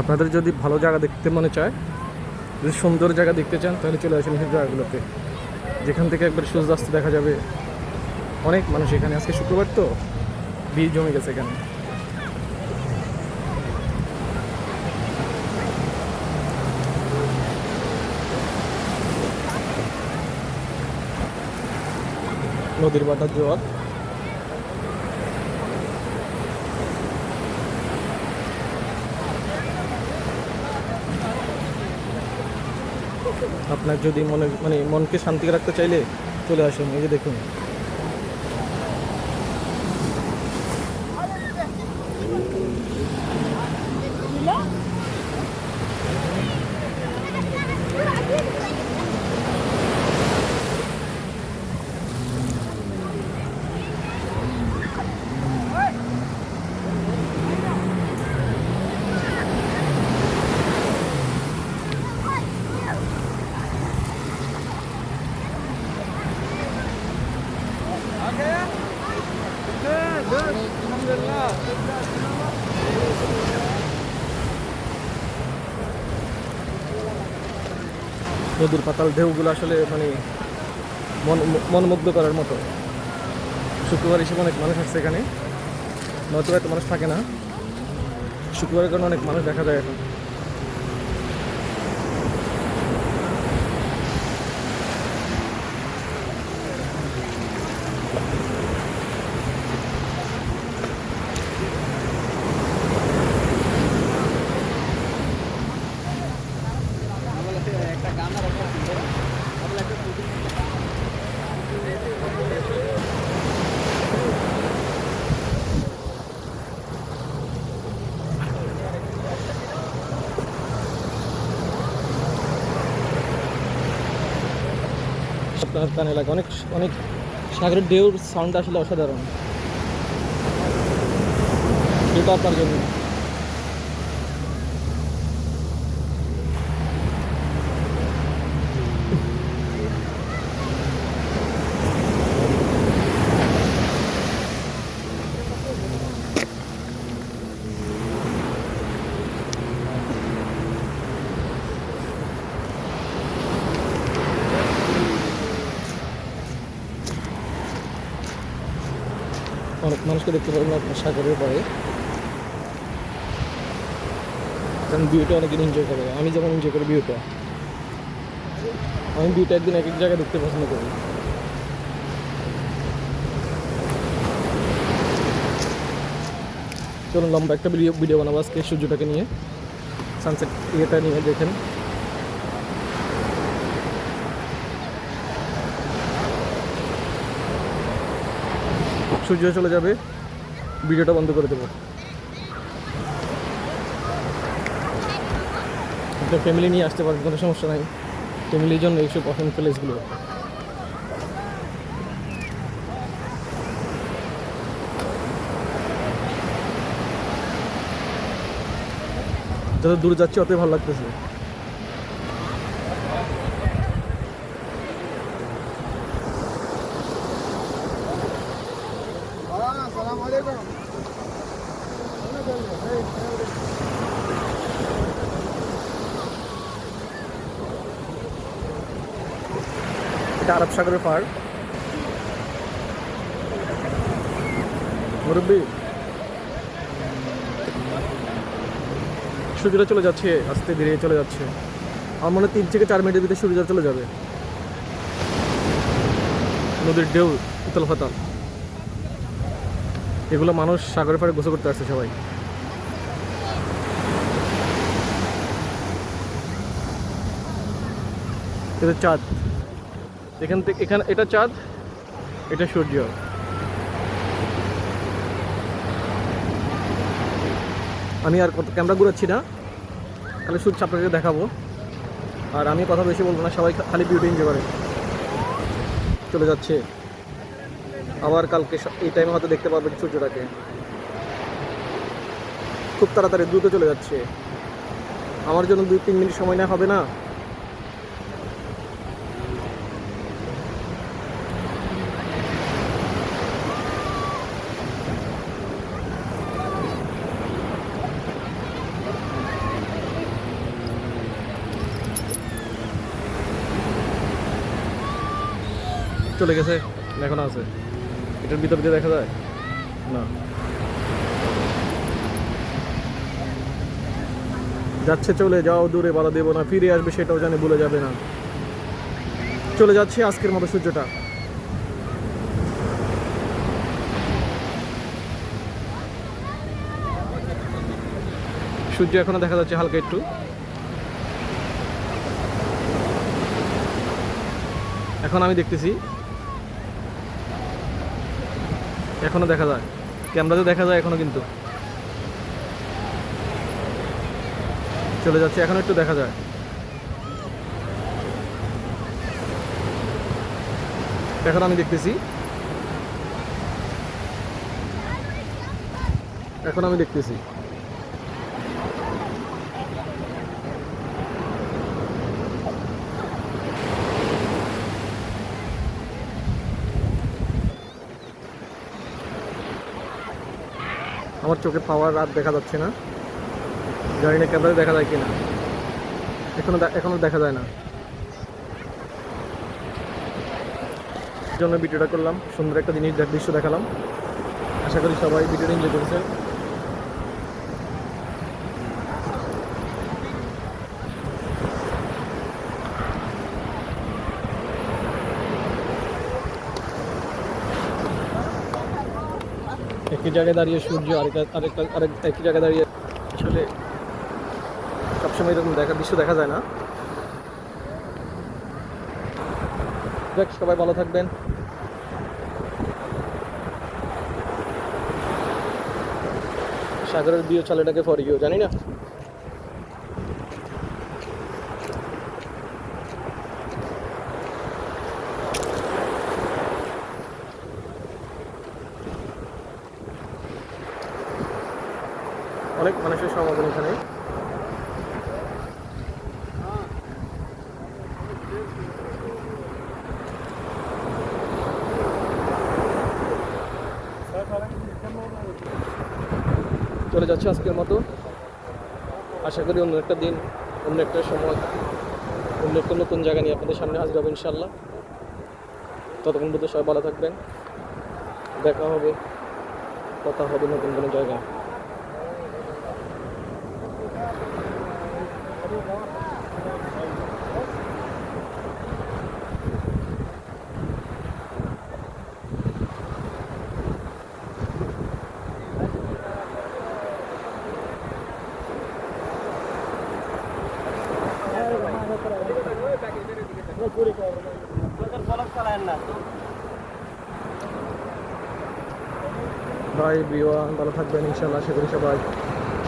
আপনাদের যদি ভালো জায়গা দেখতে মনে চায়, যদি সুন্দর জায়গা দেখতে চান, তাহলে চলে আসেন সেই জায়গাগুলোতে। যেখান থেকে একবার সূর্যাস্ত দেখা যাবে। অনেক মানুষ এখানে। আজকে শুক্রবার তো, ভিড় জমে গেছে এখানে। নদীর বাটার জোয়ার। আপনার যদি মনে মানে মনকে শান্তি রাখতে চাইলে চলে আসুন এই যে দেখুন। নদীর পাতাল ঢেউগুলো আসলে মানে মন মনমুগ্ধ করার মতো। শুক্রবার হিসেবে অনেক মানুষ আসছে এখানে। নয়তো এত মানুষ থাকে না। শুক্রবারের কারণে অনেক মানুষ দেখা যায় এখন। আপনার কানে লাগে অনেক অনেক সাগরের ঢেউর সাউন্ডটা আসলে অসাধারণ। এটা আপনার জন্য। অনেক মানুষকে দেখতে পাবেন আপনার সাগরের পরে কারণ ভিউটা অনেকদিন এনজয় করে। আমি যেমন এনজয় করি ভিউটা আমি ভিউটা একদিন এক এক জায়গায় দেখতে পছন্দ করি। চলুন, লম্বা একটা ভিডিও ভিডিও বানাবো আজকে সূর্যটাকে নিয়ে। সানসেট ইয়েটা নিয়ে দেখেন। সূর্য চলে যাবে। ভিডিওটা বন্ধ করে দেবো। আপনার ফ্যামিলি নিয়ে আসতে পারেন কোনো সমস্যা নাই। ফ্যামিলির জন্য এইসব পছন্দ প্লেসগুলো যত দূর যাচ্ছি, অতই ভালো লাগতেছে। এটা আরব সাগরের পাহাড় মুরব্বী, সূর্যটা চলে যাচ্ছে, আস্তে ধীরে চলে যাচ্ছে। আমার মনে তিন থেকে চার মিনিটের ভিতরে সূর্যটা চলে যাবে। নদীর ঢেউ, উতল ফাতাল এগুলো মানুষ সাগরের পাড়ে গোসল করতে আসছে সবাই। এটা চাঁদ। এখান থেকে এখানে এটা চাঁদ, এটা সূর্য। আমি আর কত ক্যামেরা ঘুরাচ্ছি না। খালি সূর্য আপনাকে দেখাবো। আর আমি কথা বেশি বলব না, সবাই খালি বিউটি এনজয় করে। চলে যাচ্ছে। আবার কালকে এই টাইমে হয়তো দেখতে পারবেন সূর্যটাকে। খুব তাড়াতাড়ি দ্রুত চলে যাচ্ছে। আমার জন্য দুই তিন মিনিট সময় না হবে না। চলে গেছে, এখনও আছে। এটার ভিতর দিয়ে দেখা যায়? না। যাচ্ছে, চলে যাও, দূরে বাধা দেবো না, ফিরে আসবে সেটাও জানে, ভুলে যাবে না। চলে যাচ্ছে আজকের মতো সূর্যটা। সূর্য এখনও দেখা যাচ্ছে হালকা একটু। এখন আমি দেখতেছি এখনও দেখা যায়। ক্যামেরাতে দেখা যায় এখনও কিন্তু। চলে যাচ্ছে, এখন একটু দেখা যায়। এখন আমি দেখতেছি। এখন আমি দেখতেছি। আমার চোখে পাওয়ার রাত দেখা যাচ্ছে না। জানি না ক্যামেরায় দেখা যায় কিনা। এখনও এখনও এখনও দেখা যায় না। জন্য ভিডিওটা করলাম। সুন্দর একটা জিনিস দৃশ্য দেখালাম। আশা করি সবাই ভিডিওটা এনজয় করেছেন একই জায়গায় দাঁড়িয়ে সূর্য আরেক আরেকটা, আরেক, একই জায়গায় দাঁড়িয়ে আসলে সবসময় এরকম দেখা, দৃশ্য দেখা যায় না। দেখ সবাই ভালো থাকবেন। সাগরের বিয়ে চালেটাকে ফর ইউ জানি না। অনেক মানুষের সমাগম এখানে। চলে যাচ্ছে আজকের মতো। আশা করি অন্য একটা দিন, অন্য একটা সময়, অন্য একটা নতুন জায়গা নিয়ে আপনাদের সামনে হাজির হব ইনশাল্লাহ ততক্ষণ পর্যন্ত সবাই ভালো থাকবেন। দেখা হবে, কথা হবে নতুন কোনো জায়গায়। ভাই বিওয়া ভালো থাকবেন ইনশাল্লাহ আশা করি সবাই।